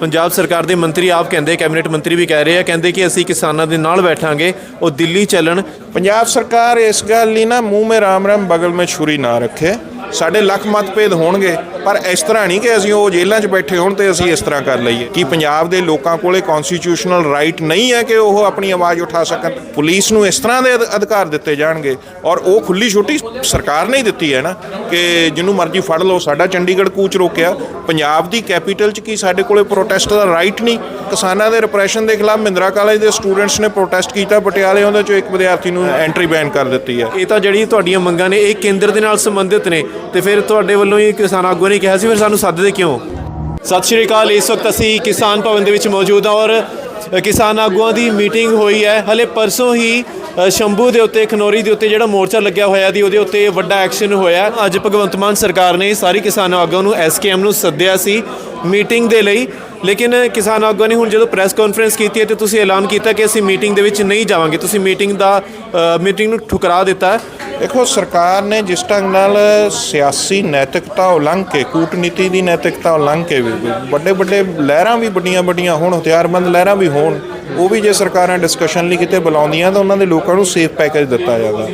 ਪੰਜਾਬ ਸਰਕਾਰ ਦੇ ਮੰਤਰੀ ਆਪ ਕਹਿੰਦੇ, ਕੈਬਨਿਟ ਮੰਤਰੀ ਵੀ ਕਹਿ ਰਹੇ ਆ, ਕਹਿੰਦੇ ਕਿ ਅਸੀਂ ਕਿਸਾਨਾਂ ਦੇ ਨਾਲ ਬੈਠਾਂਗੇ, ਉਹ ਦਿੱਲੀ ਚੱਲਣ। ਪੰਜਾਬ ਸਰਕਾਰ ਇਸ ਗੱਲ ਲਈ ਨਾ ਮੂੰਹ ਮੇ ਰਾਮ ਰਾਮ, ਬਗਲ ਮੇ ਛੁਰੀ ਨਾ ਰੱਖੇ। ਸਾਡੇ ਲੱਖ ਮਤਭੇਦ ਹੋਣਗੇ, ਪਰ ਇਸ ਤਰ੍ਹਾਂ ਨਹੀਂ ਕਿ ਅਸੀਂ ਉਹ ਜੇਲ੍ਹਾਂ 'ਚ ਬੈਠੇ ਹੋਣ ਤੇ ਅਸੀਂ ਇਸ ਤਰ੍ਹਾਂ ਕਰ ਲਈਏ। ਕਿ ਪੰਜਾਬ ਦੇ ਲੋਕਾਂ ਕੋਲੇ ਕਨਸਟੀਟਿਊਸ਼ਨਲ ਰਾਈਟ ਨਹੀਂ ਹੈ ਕਿ ਉਹ ਆਪਣੀ ਆਵਾਜ਼ ਉਠਾ ਸਕਣ? ਪੁਲਿਸ ਨੂੰ ਇਸ ਤਰ੍ਹਾਂ ਦੇ ਅਧ- ਅਧਿਕਾਰ ਦਿੱਤੇ ਜਾਣਗੇ ਔਰ ਉਹ ਖੁੱਲੀ ਛੁੱਟੀ ਸਰਕਾਰ ਨੇ ਦਿੱਤੀ ਹੈ ਨਾ ਕਿ ਜਿਹਨੂੰ ਮਰਜ਼ੀ ਫੜ ਲਓ। ਸਾਡਾ ਚੰਡੀਗੜ੍ਹ ਕੂਚ ਰੋਕਿਆ। ਪੰਜਾਬ ਦੀ ਕੈਪੀਟਲ 'ਚ ਕੀ ਸਾਡੇ ਕੋਲੇ ਪ੍ਰੋਟੈਸਟ ਦਾ ਰਾਈਟ ਨਹੀਂ? ਕਿਸਾਨਾਂ ਦੇ ਰਿਪਰੈਸ਼ਨ ਦੇ ਖਿਲਾਫ ਮਹਿੰਦਰਾ ਕਾਲਜ ਦੇ ਸਟੂਡੈਂਟਸ ਨੇ ਪ੍ਰੋਟੈਸਟ ਕੀਤਾ ਪਟਿਆਲੇ ਉਹਦੇ 'ਚੋਂ ਇੱਕ ਵਿਦਿਆਰਥੀ ਨੂੰ ਐਂਟਰੀ ਬੈਨ ਕਰ ਦਿੱਤੀ ਹੈ। ਇਹ ਤਾਂ ਜਿਹੜੀ ਤੁਹਾਡੀਆਂ ਮੰਗਾਂ ਨੇ, ਇਹ ਕੇਂਦਰ ਦੇ ਨਾਲ ਸੰਬੰਧਿਤ ਨੇ। ਤੇ ਫਿਰ ਤੁਹਾਡੇ ਵੱਲੋਂ ਹੀ ਕਿਸਾਨ ਆਗੂਆਂ ਨੇ ਕਿਹਾ ਸੀ, ਫਿਰ ਸਾਨੂੰ ਸੱਦਦੇ ਕਿਉਂ? ਸਤਿ ਸ਼੍ਰੀ ਅਕਾਲ। ਇਸ ਵਕਤ ਅਸੀਂ ਕਿਸਾਨ ਭਵਨ ਦੇ ਵਿੱਚ ਮੌਜੂਦ ਹਾਂ ਔਰ ਕਿਸਾਨ ਆਗੂਆਂ ਦੀ ਮੀਟਿੰਗ ਹੋਈ ਹੈ। ਹਲੇ ਪਰਸੋਂ ਹੀ ਸ਼ੰਭੂ ਦੇ ਉੱਤੇ, ਖਨੌਰੀ ਦੇ ਉੱਤੇ ਜਿਹੜਾ ਮੋਰਚਾ ਲੱਗਿਆ ਹੋਇਆ ਦੀ ਉਹਦੇ ਉੱਤੇ ਵੱਡਾ ਐਕਸ਼ਨ ਹੋਇਆ। ਅੱਜ ਭਗਵੰਤ ਮਾਨ ਸਰਕਾਰ ਨੇ ਸਾਰੀ ਕਿਸਾਨ ਆਗੂਆਂ ਨੂੰ ਐਸਕੇਐਮ ਨੂੰ ਸੱਦਿਆ ਸੀ। ਮੀਟਿੰਗ ਦੇ ਲਈ। ਲੇਕਿਨ ਕਿਸਾਨ ਆਗੂਆਂ ਨੇ ਹੁਣ ਜਦੋਂ ਪ੍ਰੈਸ ਕਾਨਫਰੰਸ ਕੀਤੀ ਹੈ ਤੇ ਤੁਸੀਂ ਐਲਾਨ ਕੀਤਾ ਕਿ ਅਸੀਂ ਮੀਟਿੰਗ ਦੇ ਵਿੱਚ ਨਹੀਂ ਜਾਵਾਂਗੇ, ਤੁਸੀਂ ਮੀਟਿੰਗ ਦਾ ਮੀਟਿੰਗ ਨੂੰ ਠੁਕਰਾ ਦਿੱਤਾ ਦੇਖੋ, ਸਰਕਾਰ ਨੇ ਜਿਸ ਢੰਗ ਨਾਲ ਸਿਆਸੀ ਨੈਤਿਕਤਾ ਉਲੰਘ ਕੇ, ਕੂਟਨੀਤੀ ਦੀ ਨੈਤਿਕਤਾ ਉਲੰਘ ਕੇ ਵੀ ਵੱਡੇ ਵੱਡੇ ਲਹਿਰਾਂ ਵੀ ਵੱਡੀਆਂ ਵੱਡੀਆਂ ਹੋਣ, ਹਥਿਆਰਬੰਦ ਲਹਿਰਾਂ ਵੀ ਹੋਣ, ਉਹ ਵੀ ਜੇ ਸਰਕਾਰਾਂ ਡਿਸਕਸ਼ਨ ਲਈ ਕਿਤੇ ਬੁਲਾਉਂਦੀਆਂ ਤਾਂ ਉਹਨਾਂ ਦੇ ਲੋਕਾਂ ਨੂੰ ਸੇਫ ਪੈਕੇਜ ਦਿੱਤਾ ਜਾਂਦਾ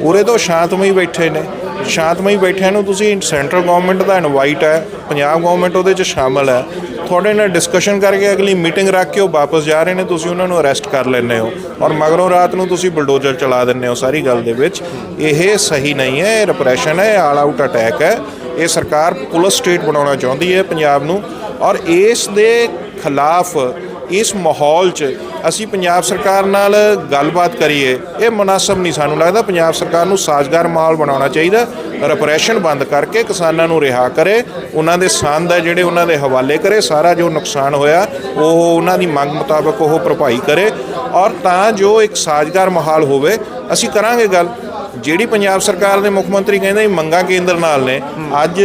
ਉਰੇ ਤੋਂ ਸ਼ਾਂਤਮਈ ਬੈਠੇ ਨੇ। ਸ਼ਾਂਤਮਈ ਬੈਠਿਆਂ ਨੂੰ ਤੁਸੀਂ ਸੈਂਟਰਲ ਗਵਰਨਮੈਂਟ ਦਾ ਇਨਵਾਈਟ ਹੈ, ਪੰਜਾਬ ਗਵਰਨਮੈਂਟ ਉਹਦੇ 'ਚ ਸ਼ਾਮਲ ਹੈ। ਤੁਹਾਡੇ ਨਾਲ ਡਿਸਕਸ਼ਨ ਕਰਕੇ ਅਗਲੀ ਮੀਟਿੰਗ ਰੱਖ ਕੇ ਉਹ ਵਾਪਸ ਜਾ ਰਹੇ ਨੇ, ਤੁਸੀਂ ਉਹਨਾਂ ਨੂੰ ਅਰੈਸਟ ਕਰ ਲੈਂਦੇ ਹੋ। ਔਰ ਮਗਰੋਂ ਰਾਤ ਨੂੰ ਤੁਸੀਂ ਬਲਡੋਜਰ ਚਲਾ ਦਿੰਦੇ ਹੋ ਸਾਰੀ ਗੱਲ ਦੇ ਵਿੱਚ। ਇਹ ਸਹੀ ਨਹੀਂ ਹੈ, ਇਹ ਰਿਪਰੈਸ਼ਨ ਹੈ ਆਲ ਆਊਟ ਅਟੈਕ ਹੈ। ਇਹ ਸਰਕਾਰ ਪੁਲਿਸ ਸਟੇਟ ਬਣਾਉਣਾ ਚਾਹੁੰਦੀ ਹੈ ਪੰਜਾਬ ਨੂੰ। ਔਰ ਇਸ ਦੇ ਖਿਲਾਫ ਇਸ ਮਾਹੌਲ 'ਚ ਅਸੀਂ ਪੰਜਾਬ ਸਰਕਾਰ ਨਾਲ ਗੱਲਬਾਤ ਕਰੀਏ, ਇਹ ਮੁਨਾਸਬ ਨਹੀਂ ਸਾਨੂੰ ਲੱਗਦਾ। ਪੰਜਾਬ ਸਰਕਾਰ ਨੂੰ ਸਾਜ਼ਗਾਰ ਮਾਹੌਲ ਬਣਾਉਣਾ ਚਾਹੀਦਾ, ਰਿਪਰੈਸ਼ਨ ਬੰਦ ਕਰਕੇ ਕਿਸਾਨਾਂ ਨੂੰ ਰਿਹਾ ਕਰੇ, ਉਹਨਾਂ ਦੇ ਸੰਦ ਹੈ ਜਿਹੜੇ ਉਹਨਾਂ ਦੇ ਹਵਾਲੇ ਕਰੇ, ਸਾਰਾ ਜੋ ਨੁਕਸਾਨ ਹੋਇਆ, ਉਹ ਉਹਨਾਂ ਦੀ ਮੰਗ ਮੁਤਾਬਕ ਉਹ ਭਰਪਾਈ ਕਰੇ। ਔਰ ਤਾਂ ਜੋ ਇੱਕ ਸਾਜ਼ਗਾਰ ਮਾਹੌਲ ਹੋਵੇ, ਅਸੀਂ ਕਰਾਂਗੇ ਗੱਲ। ਜਿਹੜੀ ਪੰਜਾਬ ਸਰਕਾਰ ਦੇ ਮੁੱਖ ਮੰਤਰੀ ਕਹਿੰਦੇ ਸੀ, ਮੰਗਾਂ ਕੇਂਦਰ ਨਾਲ ਨੇ। ਅੱਜ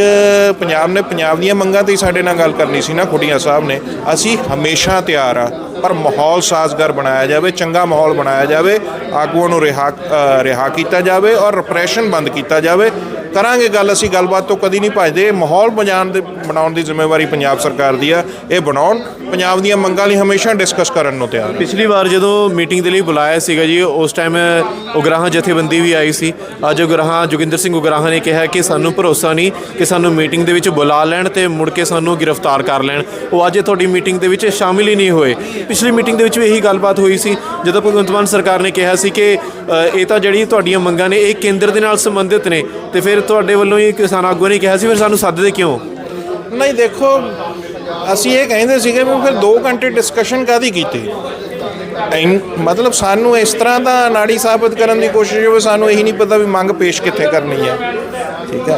ਪੰਜਾਬ ਨੇ ਪੰਜਾਬ ਦੀਆਂ ਮੰਗਾਂ ਤੇ ਹੀ ਸਾਡੇ ਨਾਲ ਗੱਲ ਕਰਨੀ ਸੀ ਨਾ, ਖੁੱਡੀਆਂ ਸਾਹਿਬ ਨੇ। ਅਸੀਂ ਹਮੇਸ਼ਾ ਤਿਆਰ ਆ, ਪਰ ਮਾਹੌਲ ਸਾਜ਼ਗਾਰ ਬਣਾਇਆ ਜਾਵੇ, ਚੰਗਾ ਮਾਹੌਲ ਬਣਾਇਆ ਜਾਵੇ, ਆਗੂਆਂ ਨੂੰ ਰਿਹਾ ਰਿਹਾ ਕੀਤਾ ਜਾਵੇ ਔਰ ਰਿਪਰੈਸ਼ਨ ਬੰਦ ਕੀਤਾ ਜਾਵੇ। ਕਰਾਂਗੇ ਗੱਲ, ਅਸੀਂ ਗੱਲਬਾਤ ਤੋਂ ਕਦੀ ਨਹੀਂ ਭੱਜਦੇ। ਇਹ ਮਾਹੌਲ ਬਣਾਉਣ ਦੇ, ਬਣਾਉਣ ਦੀ ਜ਼ਿੰਮੇਵਾਰੀ ਪੰਜਾਬ ਸਰਕਾਰ ਦੀ ਆ। ਇਹ ਬਣਾਉਣ, ਪੰਜਾਬ ਦੀਆਂ ਮੰਗਾਂ ਲਈ ਹਮੇਸ਼ਾ ਡਿਸਕਸ ਕਰਨ ਨੂੰ ਤਿਆਰ ਹਾਂ। ਪਿਛਲੀ ਵਾਰ ਜਦੋਂ ਮੀਟਿੰਗ ਦੇ ਲਈ ਬੁਲਾਇਆ ਸੀਗਾ ਜੀ, ਉਸ ਟਾਈਮ ਉਗਰਾਹਾਂ ਜਥੇਬੰਦੀ ਵੀ ਆਈ ਸੀ। ਅੱਜ ਉਗਰਾਹਾਂ, ਜੋਗਿੰਦਰ ਸਿੰਘ ਉਗਰਾਹਾਂ ਨੇ ਕਿਹਾ ਕਿ ਸਾਨੂੰ ਭਰੋਸਾ ਨਹੀਂ ਕਿ ਸਾਨੂੰ ਮੀਟਿੰਗ ਦੇ ਵਿੱਚ ਬੁਲਾ ਲੈਣ ਤੇ ਮੁੜ ਕੇ ਸਾਨੂੰ ਗ੍ਰਿਫਤਾਰ ਕਰ ਲੈਣ। ਉਹ ਅੱਜ ਤੁਹਾਡੀ ਮੀਟਿੰਗ ਦੇ ਵਿੱਚ ਸ਼ਾਮਿਲ ਹੀ ਨਹੀਂ ਹੋਏ। ਪਿਛਲੀ ਮੀਟਿੰਗ ਦੇ ਵਿੱਚ ਵੀ ਇਹੀ ਗੱਲਬਾਤ ਹੋਈ ਸੀ, ਜਦੋਂ ਭਗਵੰਤ ਮਾਨ ਸਰਕਾਰ ਨੇ ਕਿਹਾ ਸੀ ਕਿ ਇਹ ਤਾਂ ਜਿਹੜੀ ਤੁਹਾਡੀਆਂ ਮੰਗਾਂ ਨੇ, ਇਹ ਕੇਂਦਰ ਦੇ ਨਾਲ ਸੰਬੰਧਿਤ ਨੇ। ਤੇ ਫਿਰ ਤੁਹਾਡੇ ਵੱਲੋਂ ਹੀ ਕਿਸਾਨ ਆਗੂਆਂ ਨੇ ਕਿਹਾ ਸੀ, ਫਿਰ ਸਾਨੂੰ ਸੱਦਦੇ ਕਿਉਂ? ਨਹੀਂ, ਦੇਖੋ, ਅਸੀਂ ਇਹ ਕਹਿੰਦੇ ਸੀਗੇ, ਵੀ ਫਿਰ 2 ਘੰਟੇ ਡਿਸਕਸ਼ਨ ਕਾਦੀ ਕੀਤੀ? ਐਨ- ਮਤਲਬ ਸਾਨੂੰ ਇਸ ਤਰ੍ਹਾਂ ਦਾ ਨਾੜੀ ਸਾਬਤ ਕਰਨ ਦੀ ਕੋਸ਼ਿਸ਼ ਹੋਵੇ, ਸਾਨੂੰ ਇਹੀ ਨਹੀਂ ਪਤਾ ਵੀ ਮੰਗ ਪੇਸ਼ ਕਿੱਥੇ ਕਰਨੀ ਹੈ। ਠੀਕ ਹੈ?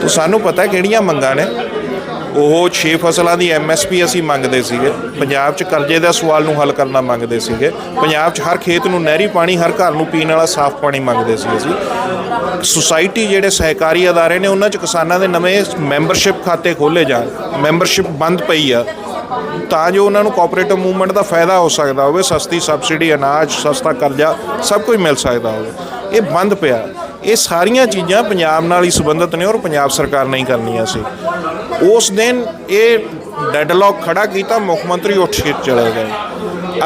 ਤਾਂ ਸਾਨੂੰ ਪਤਾ ਕਿਹੜੀਆਂ ਮੰਗਾਂ ਨੇ। ਉਹ 6 ਫਸਲਾਂ ਦੀ ਐਮਐਸਪੀ ਅਸੀਂ ਮੰਗਦੇ ਸੀਗੇ। ਪੰਜਾਬ 'ਚ ਕਰਜ਼ੇ ਦਾ ਸਵਾਲ ਨੂੰ ਹੱਲ ਕਰਨਾ ਮੰਗਦੇ ਸੀਗੇ। ਪੰਜਾਬ 'ਚ ਹਰ ਖੇਤ ਨੂੰ ਨਹਿਰੀ ਪਾਣੀ, ਹਰ ਘਰ ਨੂੰ ਪੀਣ ਵਾਲਾ ਸਾਫ਼ ਪਾਣੀ ਮੰਗਦੇ ਸੀ ਅਸੀਂ। ਸੁਸਾਇਟੀ ਜਿਹੜੇ ਸਹਿਕਾਰੀ ਅਦਾਰੇ ਨੇ, ਉਹਨਾਂ 'ਚ ਕਿਸਾਨਾਂ ਦੇ ਨਵੇਂ ਮੈਂਬਰਸ਼ਿਪ ਖਾਤੇ ਖੋਲੇ ਜਾਣ। ਮੈਂਬਰਸ਼ਿਪ ਬੰਦ ਪਈ ਆ। ਤਾਂ ਜੋ ਉਹਨਾਂ ਨੂੰ ਕੋਆਪਰੇਟਿਵ ਮੂਵਮੈਂਟ ਦਾ ਫਾਇਦਾ ਹੋ ਸਕਦਾ ਹੋਵੇ, ਸਸਤੀ ਸਬਸਿਡੀ ਅਨਾਜ, ਸਸਤਾ ਕਰਜ਼ਾ ਸਭ ਕੁਝ ਮਿਲ ਸਕਦਾ ਹੋਵੇ। ਇਹ ਬੰਦ ਪਿਆ। ਇਹ ਸਾਰੀਆਂ ਚੀਜ਼ਾਂ ਪੰਜਾਬ ਨਾਲ ਹੀ ਸੰਬੰਧਿਤ ਨੇ ਔਰ ਪੰਜਾਬ ਸਰਕਾਰ ਨਹੀਂ ਕਰਨੀਆਂ ਸੀ। ਉਸ ਦਿਨ ਇਹ ਡੈਡਲੌਕ ਖੜਾ ਕੀਤਾ, ਮੁੱਖ ਮੰਤਰੀ ਉੱਠ ਕੇ ਚਲੇ ਗਏ।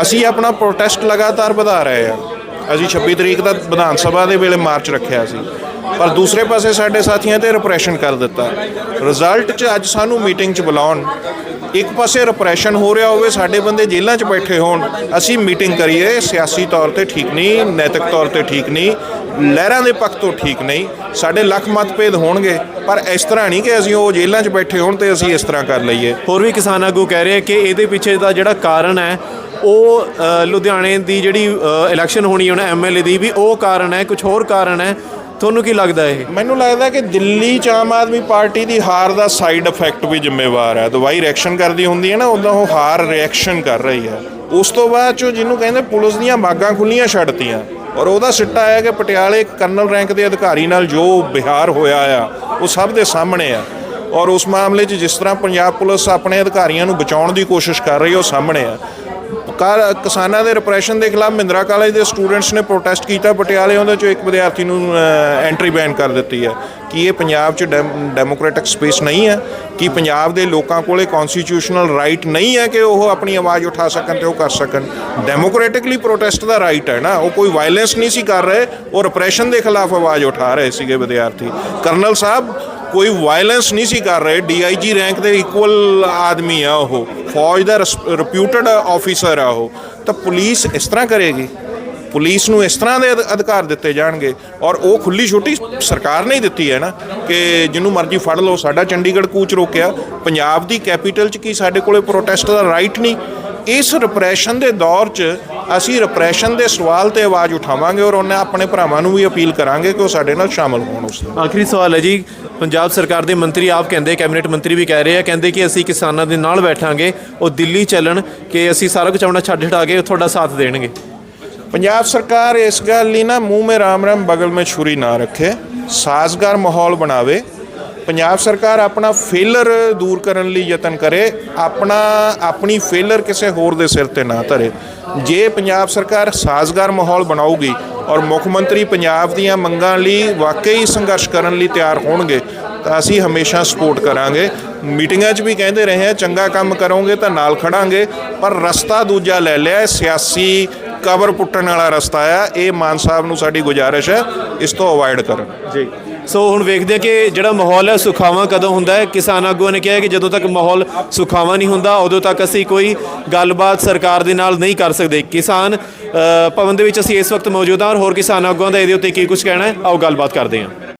ਅਸੀਂ ਆਪਣਾ ਪ੍ਰੋਟੈਸਟ ਲਗਾਤਾਰ ਵਧਾ ਰਹੇ ਹਾਂ। ਅਸੀਂ 26 ਤਰੀਕ ਦਾ ਵਿਧਾਨ ਸਭਾ ਦੇ ਵੇਲੇ ਮਾਰਚ ਰੱਖਿਆ ਸੀ। ਪਰ ਦੂਸਰੇ ਪਾਸੇ ਸਾਡੇ ਸਾਥੀਆਂ ਤੇ ਰਿਪਰੈਸ਼ਨ ਕਰ ਦਿੱਤਾ। ਰਿਜ਼ਲਟ 'ਚ ਅੱਜ ਸਾਨੂੰ ਮੀਟਿੰਗ 'ਚ ਬੁਲਾਉਣ ਇੱਕ ਪਾਸੇ ਰਿਪਰੈਸ਼ਨ ਹੋ ਰਿਹਾ ਹੋਵੇ, ਸਾਡੇ ਬੰਦੇ ਜੇਲ੍ਹਾਂ 'ਚ ਬੈਠੇ ਹੋਣ, ਅਸੀਂ ਮੀਟਿੰਗ ਕਰੀਏ, ਸਿਆਸੀ ਤੌਰ ਤੇ ਠੀਕ ਨਹੀਂ, ਨੈਤਿਕ ਤੌਰ ਤੇ ਠੀਕ ਨਹੀਂ, ਲਹਿਰਾਂ ਦੇ ਪੱਖ ਤੋਂ ਠੀਕ ਨਹੀਂ, ਸਾਡੇ ਲੱਖ ਮਤਭੇਦ ਹੋਣਗੇ, ਪਰ ਇਸ ਤਰ੍ਹਾਂ ਨਹੀਂ ਕਿ ਅਸੀਂ ਉਹ ਜੇਲ੍ਹਾਂ 'ਚ ਬੈਠੇ ਹੋਣ ਤੇ ਅਸੀਂ ਇਸ ਤਰ੍ਹਾਂ ਕਰ ਲਈਏ। ਹੋਰ ਵੀ ਕਿਸਾਨ ਆਗੂ ਕਹਿ ਰਹੇ ਕਿ ਇਹਦੇ ਪਿੱਛੇ ਦਾ ਜਿਹੜਾ ਕਾਰਨ ਹੈ, ਉਹ ਲੁਧਿਆਣੇ ਦੀ ਜਿਹੜੀ ਇਲੈਕਸ਼ਨ ਹੋਣੀ ਹੈ ਹੁਣ ਐਮਐਲਏ ਦੀ ਵੀ ਉਹ ਕਾਰਨ ਹੈ ਕੁਝ ਹੋਰ ਕਾਰਨ ਹੈ ਤੁਹਾਨੂੰ ਕੀ ਲੱਗਦਾ ਇਹ? ਮੈਨੂੰ ਲੱਗਦਾ ਕਿ ਦਿੱਲੀ ਚ ਆਮ ਆਦਮੀ ਪਾਰਟੀ ਦੀ ਹਾਰ ਦਾ ਸਾਈਡ ਇਫੈਕਟ ਵੀ ਜ਼ਿੰਮੇਵਾਰ ਹੈ। ਦਵਾਈ ਰਿਐਕਸ਼ਨ ਕਰਦੀ ਹੁੰਦੀ ਹੈ ਨਾ ਉਦੋਂ ਉਹ ਹਾਰ ਰਿਐਕਸ਼ਨ ਕਰ ਰਹੀ ਹੈ। ਉਸ ਤੋਂ ਬਾਅਦ ਚੋ ਜਿਹਨੂੰ ਕਹਿੰਦੇ ਪੁਲਿਸ ਦੀਆਂ ਬਾਗਾਂ ਖੁੱਲੀਆਂ ਛੱਡਤੀਆਂ ਔਰ ਉਹਦਾ ਸਿੱਟਾ ਹੈ ਕਿ ਪਟਿਆਲੇ ਕਰਨਲ ਰੈਂਕ ਦੇ ਅਧਿਕਾਰੀ ਨਾਲ ਜੋ ਬਿਹਾਰ ਹੋਇਆ ਆ, ਉਹ ਸਭ ਦੇ ਸਾਹਮਣੇ ਆ। ਔਰ ਉਸ ਮਾਮਲੇ 'ਚ ਜਿਸ ਤਰ੍ਹਾਂ ਪੰਜਾਬ ਪੁਲਿਸ ਆਪਣੇ ਅਧਿਕਾਰੀਆਂ ਨੂੰ ਬਚਾਉਣ ਦੀ ਕੋਸ਼ਿਸ਼ ਕਰ ਰਹੀ ਹੈ, ਉਹ ਸਾਹਮਣੇ ਆ। ਕੱਲ੍ਹ ਕਿਸਾਨਾਂ ਦੇ ਰਿਪਰੈਸ਼ਨ ਦੇ ਖਿਲਾਫ ਮਹਿੰਦਰਾ ਕਾਲਜ ਦੇ ਸਟੂਡੈਂਟਸ ਨੇ ਪ੍ਰੋਟੈਸਟ ਕੀਤਾ ਪਟਿਆਲੇ ਉਹਦੇ ਚੋਂ ਇੱਕ ਵਿਦਿਆਰਥੀ ਨੂੰ ਐਂਟਰੀ ਬੈਨ ਕਰ ਦਿੱਤੀ ਹੈ। ਕਿ ਇਹ ਪੰਜਾਬ 'ਚ ਡੈਮ- ਡੈਮੋਕ੍ਰੈਟਿਕ ਸਪੇਸ ਨਹੀਂ ਹੈ? ਕਿ ਪੰਜਾਬ ਦੇ ਲੋਕਾਂ ਕੋਲੇ ਕਨਸਟੀਟਿਊਸ਼ਨਲ ਰਾਈਟ ਨਹੀਂ ਹੈ ਕਿ ਉਹ ਆਪਣੀ ਆਵਾਜ਼ ਉਠਾ ਸਕਣ ਤੇ ਉਹ ਕਰ ਸਕਣ? ਡੈਮੋਕ੍ਰੈਟਿਕਲੀ ਪ੍ਰੋਟੈਸਟ ਦਾ ਰਾਈਟ ਹੈ ਨਾ। ਉਹ ਕੋਈ ਵਾਇਲੈਂਸ ਨਹੀਂ ਸੀ ਕਰ ਰਹੇ, ਉਹ ਰਿਪਰੈਸ਼ਨ ਦੇ ਖਿਲਾਫ ਆਵਾਜ਼ ਉਠਾ ਰਹੇ ਸੀਗੇ ਵਿਦਿਆਰਥੀ। ਕਰਨਲ ਸਾਹਿਬ ਕੋਈ ਵਾਇਲੈਂਸ ਨਹੀਂ ਸੀ ਕਰ ਰਹੇ। ਡੀਆਈਜੀ ਰੈਂਕ ਦੇ ਇਕੁਅਲ ਆਦਮੀ ਆ ਉਹ। ਫੌਜ ਦਾ ਰਿਪਿਊਟਡ ਆਫੀਸਰ ਆ ਉਹ। ਤਾਂ ਪੁਲਿਸ ਇਸ ਤਰ੍ਹਾਂ ਕਰੇਗੀ। ਪੁਲਿਸ ਨੂੰ ਇਸ ਤਰ੍ਹਾਂ ਦੇ ਅਧ- ਅਧਿਕਾਰ ਦਿੱਤੇ ਜਾਣਗੇ। ਔਰ ਉਹ ਖੁੱਲੀ ਛੁੱਟੀ ਸਰਕਾਰ ਨੇ ਦਿੱਤੀ ਹੈ ਨਾ ਕਿ ਜਿਹਨੂੰ ਮਰਜ਼ੀ ਫੜ ਲਓ। ਸਾਡਾ ਚੰਡੀਗੜ੍ਹ ਕੂਚ ਰੋਕਿਆ। ਪੰਜਾਬ ਦੀ ਕੈਪੀਟਲ 'ਚ ਕੀ ਸਾਡੇ ਕੋਲੇ ਪ੍ਰੋਟੈਸਟ ਦਾ ਰਾਈਟ ਨਹੀਂ? ਇਸ ਰਿਪਰੈਸ਼ਨ ਦੇ ਦੌਰ 'ਚ ਅਸੀਂ ਰਿਪਰੈਸ਼ਨ ਦੇ ਸਵਾਲ ਤੇ ਆਵਾਜ਼ ਉਠਾਵਾਂਗੇ ਔਰ ਉਹਨਾਂ ਆਪਣੇ ਭਰਾਵਾਂ ਨੂੰ ਵੀ ਅਪੀਲ ਕਰਾਂਗੇ ਕਿ ਉਹ ਸਾਡੇ ਨਾਲ ਸ਼ਾਮਲ ਹੋਣ ਉਸ ਆਖਰੀ ਸਵਾਲ ਹੈ ਜੀ ਪੰਜਾਬ ਸਰਕਾਰ ਦੇ ਮੰਤਰੀ ਆਪ ਕਹਿੰਦੇ ਕੈਬਨਿਟ ਮੰਤਰੀ ਵੀ ਕਹਿ ਰਹੇ ਆ ਕਹਿੰਦੇ ਕਿ ਅਸੀਂ ਕਿਸਾਨਾਂ ਦੇ ਨਾਲ ਬੈਠਾਂਗੇ ਉਹ ਦਿੱਲੀ ਚੱਲਣ ਕਿ ਅਸੀਂ ਸਾਰਾ ਕੁਝ ਆਪਣਾ ਛੱਡ ਹਟਾ ਕੇ ਤੁਹਾਡਾ ਸਾਥ ਦੇਣਗੇ। ਪੰਜਾਬ ਸਰਕਾਰ ਇਸ ਗੱਲ ਲਈ ਨਾ ਮੂੰਹ ਮੇ ਰਾਮ ਰਾਮ ਬਗਲ ਮੇ ਛੁਰੀ ਨਾ ਰੱਖੇ ਸਾਜ਼ਗਾਰ ਮਾਹੌਲ ਬਣਾਵੇ ਪੰਜਾਬ ਸਰਕਾਰ ਆਪਣਾ ਫੇਲਰ ਦੂਰ ਕਰਨ ਲਈ ਯਤਨ ਕਰੇ, ਆਪਣਾ, ਆਪਣੀ ਫੇਲਰ ਕਿਸੇ ਹੋਰ ਦੇ ਸਿਰ ਤੇ ਨਾ ਧਰੇ। ਜੇ ਪੰਜਾਬ ਸਰਕਾਰ ਸਾਜ਼ਗਾਰ ਮਾਹੌਲ ਬਣਾਊਗੀ ਔਰ ਮੁੱਖ ਮੰਤਰੀ ਪੰਜਾਬ ਦੀਆਂ ਮੰਗਾਂ ਲਈ ਵਾਕਈ ਸੰਘਰਸ਼ ਕਰਨ ਲਈ ਤਿਆਰ ਹੋਣਗੇ, ਤਾਂ ਅਸੀਂ ਹਮੇਸ਼ਾ ਸਪੋਰਟ ਕਰਾਂਗੇ। ਮੀਟਿੰਗਾਂ 'ਚ ਵੀ ਕਹਿੰਦੇ ਰਹੇ ਆ ਚੰਗਾ ਕੰਮ ਕਰੋਗੇ ਤਾਂ ਨਾਲ ਖੜਾਂਗੇ, ਪਰ ਰਸਤਾ ਦੂਜਾ ਲੈ ਲਿਆ, ਸਿਆਸੀ ਕਬਰ ਪੁੱਟਣ ਵਾਲਾ ਰਸਤਾ ਆ। ਇਹ ਮਾਨ ਸਾਹਿਬ ਨੂੰ ਸਾਡੀ ਗੁਜ਼ਾਰਿਸ਼ ਹੈ, ਇਸ ਤੋਂ ਅਵੋਇਡ ਕਰਨ। ਜੀ। ਸੋ ਹੁਣ ਵੇਖਦੇ ਹਾਂ ਕਿ ਜਿਹੜਾ ਮਾਹੌਲ ਹੈ ਸੁਖਾਵਾਂ ਕਦੋਂ ਹੁੰਦਾ ਹੈ? ਕਿਸਾਨ ਆਗੂਆਂ ਨੇ ਕਿਹਾ ਕਿ ਜਦੋਂ ਤੱਕ ਮਾਹੌਲ ਸੁਖਾਵਾਂ ਨਹੀਂ ਹੁੰਦਾ, ਉਦੋਂ ਤੱਕ ਅਸੀਂ ਕੋਈ ਗੱਲਬਾਤ ਸਰਕਾਰ ਦੇ ਨਾਲ ਨਹੀਂ ਕਰ ਸਕਦੇ। ਕਿਸਾਨ ਭਵਨ ਦੇ ਵਿੱਚ ਅਸੀਂ ਇਸ ਵਕਤ ਮੌਜੂਦ ਹਾਂ ਔਰ ਹੋਰ ਕਿਸਾਨ ਆਗੂਆਂ ਦਾ ਇਹਦੇ ਉੱਤੇ ਕੀ ਕੁਝ ਕਹਿਣਾ ਹੈ? ਆਓ ਗੱਲਬਾਤ ਕਰਦੇ ਹਾਂ।